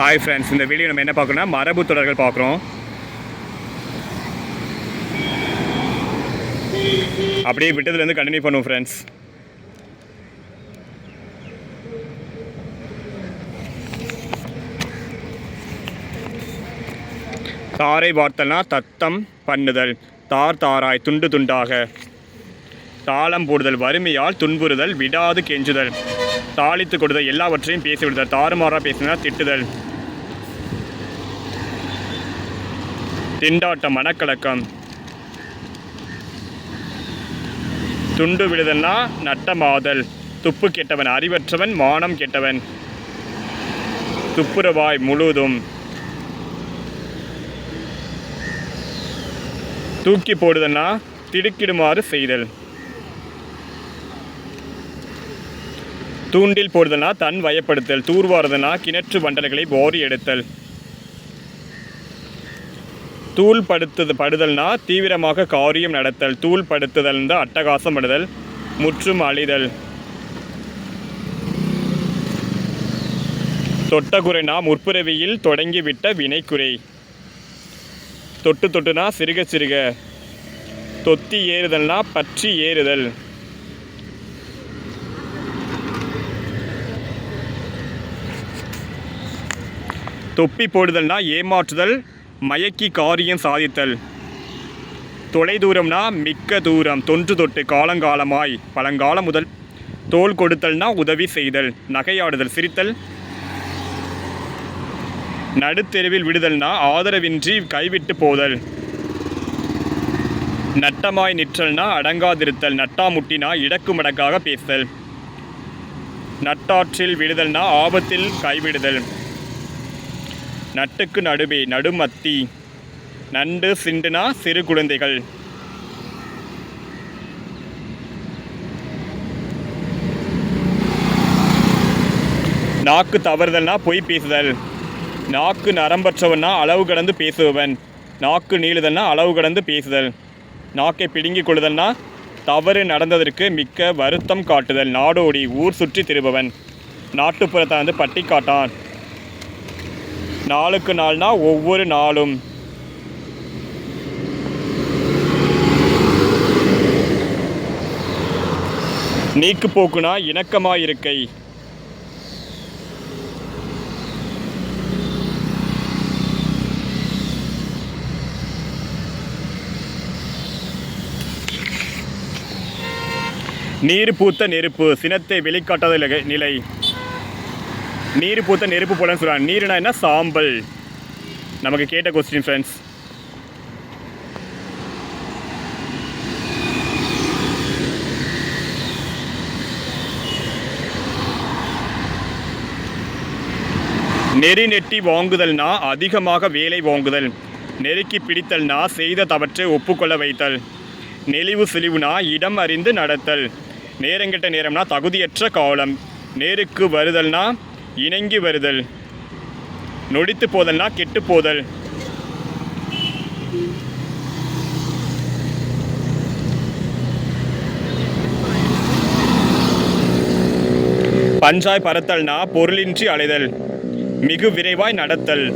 Hi friends இந்த video நம்ம என்ன பார்க்கணும்னா மரபு தொடர்கள் பார்க்குறோம். அப்படியே விட்டதுலேருந்து கண்டினியூ பண்ணுவோம் ஃப்ரெண்ட்ஸ் தாரை வார்த்தல்னா தத்தம் பண்ணுதல். தார் தாராய் துண்டு துண்டாக. தாளம் போடுதல் வறுமையால் துன்புறுதல் விடாது கெஞ்சுதல். தாளித்து கொடுதல் எல்லாவற்றையும் பேசிவிடுதல். தாறுமாறாக பேசினா திட்டுதல். திண்டாட்டம் மனக்கலக்கம் துண்டு விழுதல்னா நட்டமாதல். துப்பு கெட்டவன் அறிவற்றவன் மானம் கெட்டவன். துப்புரவாய் முழுதும். தூக்கி போடுதல்னா திடுக்கிடுமாறு செய்தல். தூண்டில் போடுதல்னா தன் வயப்படுத்தல். தூர்வாறுதல்னா கிணற்று வண்டல்களை ஓரி எடுத்தல். தூள் படுத்துது படுதல்னா தீவிரமாக காரியம் நடத்தல் தூள் படுத்துதல் அட்டகாசம் படுதல் முற்றும் அழிதல். தொட்டகுறைனா முற்பிறவியில் தொடங்கிவிட்ட வினைக்குறை. தொட்டு தொட்டுனா சிறுக சிறுக. தொத்தி ஏறுதல்னா பற்றி ஏறுதல். தொப்பி போடுதல்னா ஏமாற்றுதல் மயக்கி காரியம் சாதித்தல். தொலைதூரம்னா மிக்க தூரம் தொன்று தொட்டு காலங்காலமாய் பழங்காலம் முதல் தோல் கொடுத்தல்னா உதவி செய்தல் நகையாடுதல் சிரித்தல். நடுத்தெருவில் விடுதல்னா ஆதரவின்றி கைவிட்டு போதல். நட்டமாய் நிற்றல்னா அடங்காதிருத்தல் நட்டாமுட்டினா இடக்கு மடக்காக பேசல் நட்டாற்றில் விடுதல்னா ஆபத்தில் கைவிடுதல். நட்டுக்கு நடுவே நடுமத்தி. நண்டு சிண்டுனா சிறு குழந்தைகள். நாக்கு தவறுதல்னா பொய் பேசுதல். நாக்கு நரம்பற்றவன்னா அளவு கடந்து பேசுபவன். நாக்கு நீளுதல்னா அளவு கடந்து பேசுதல். நாக்கை பிடுங்கிக் கொள்ளுதல்னா தவறு நடந்ததற்கு மிக்க வருத்தம் காட்டுதல். நாடோடி ஊர் சுற்றி திருபவன். நாட்டுப்புறத்தை வந்து பட்டி காட்டான் நாளுக்கு நாள்னா ஒவ்வொரு நாளும். நீக்கு போக்குனா இணக்கமாயிருக்கை. நீர் பூத்த நெருப்பு சினத்தை வெளிக்காட்டாத நிலை- நிலை. நீர் பூத்த நெருப்பு போலன்னு சொல்கிறாங்க நீர்னா என்ன? சாம்பல். நமக்கு கேட்ட கொஸ்டின் ஃப்ரெண்ட்ஸ் நெறி நெட்டி வாங்குதல்னா அதிகமாக வேலை வாங்குதல். நெருக்கி பிடித்தல்னா செய்த தவற்றை ஒப்புக்கொள்ள வைத்தல். நெளிவு சுழிவுனா இடம் அறிந்து நடத்தல். நேரங்கெட்ட நேரம்னா தகுதியற்ற காலம். நேருக்கு வருதல்னா இணங்கி வருதல். நொடித்து போதல்னா கெட்டு போதல். பஞ்சாய் பறத்தல்னா பொருளின்றி அலைதல். மிகு விரைவாய் நடத்தல்.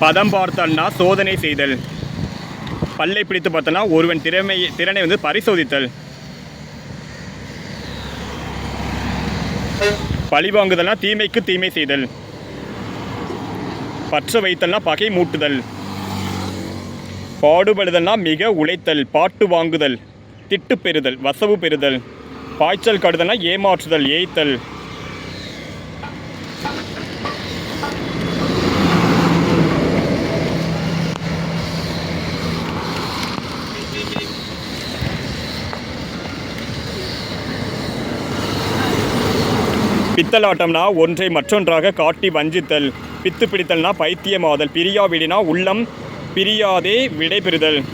பதம் பார்த்தல்னா சோதனை செய்தல். பல்லை பிடித்து பார்த்தனா ஒருவன் திறமை திறனை வந்து பரிசோதித்தல். பழிவாங்குதல்னா தீமைக்கு தீமை செய்தல். பற்ற வைத்தல்னா பகை மூட்டுதல். பாடுபடுதல்னா மிக உழைத்தல் பாட்டு வாங்குதல் திட்டு பெறுதல் வசவு பெறுதல். பாய்ச்சல் கடுதல்னா ஏமாற்றுதல் ஏய்த்தல். பித்தலாட்டம்னா ஒன்றை மற்றொன்றாக காட்டி வஞ்சித்தல். பித்து பிடித்தல்னா பைத்தியமாதல். பிரியா விடினா உள்ளம் பிரியாதே விடைபெறுதல்.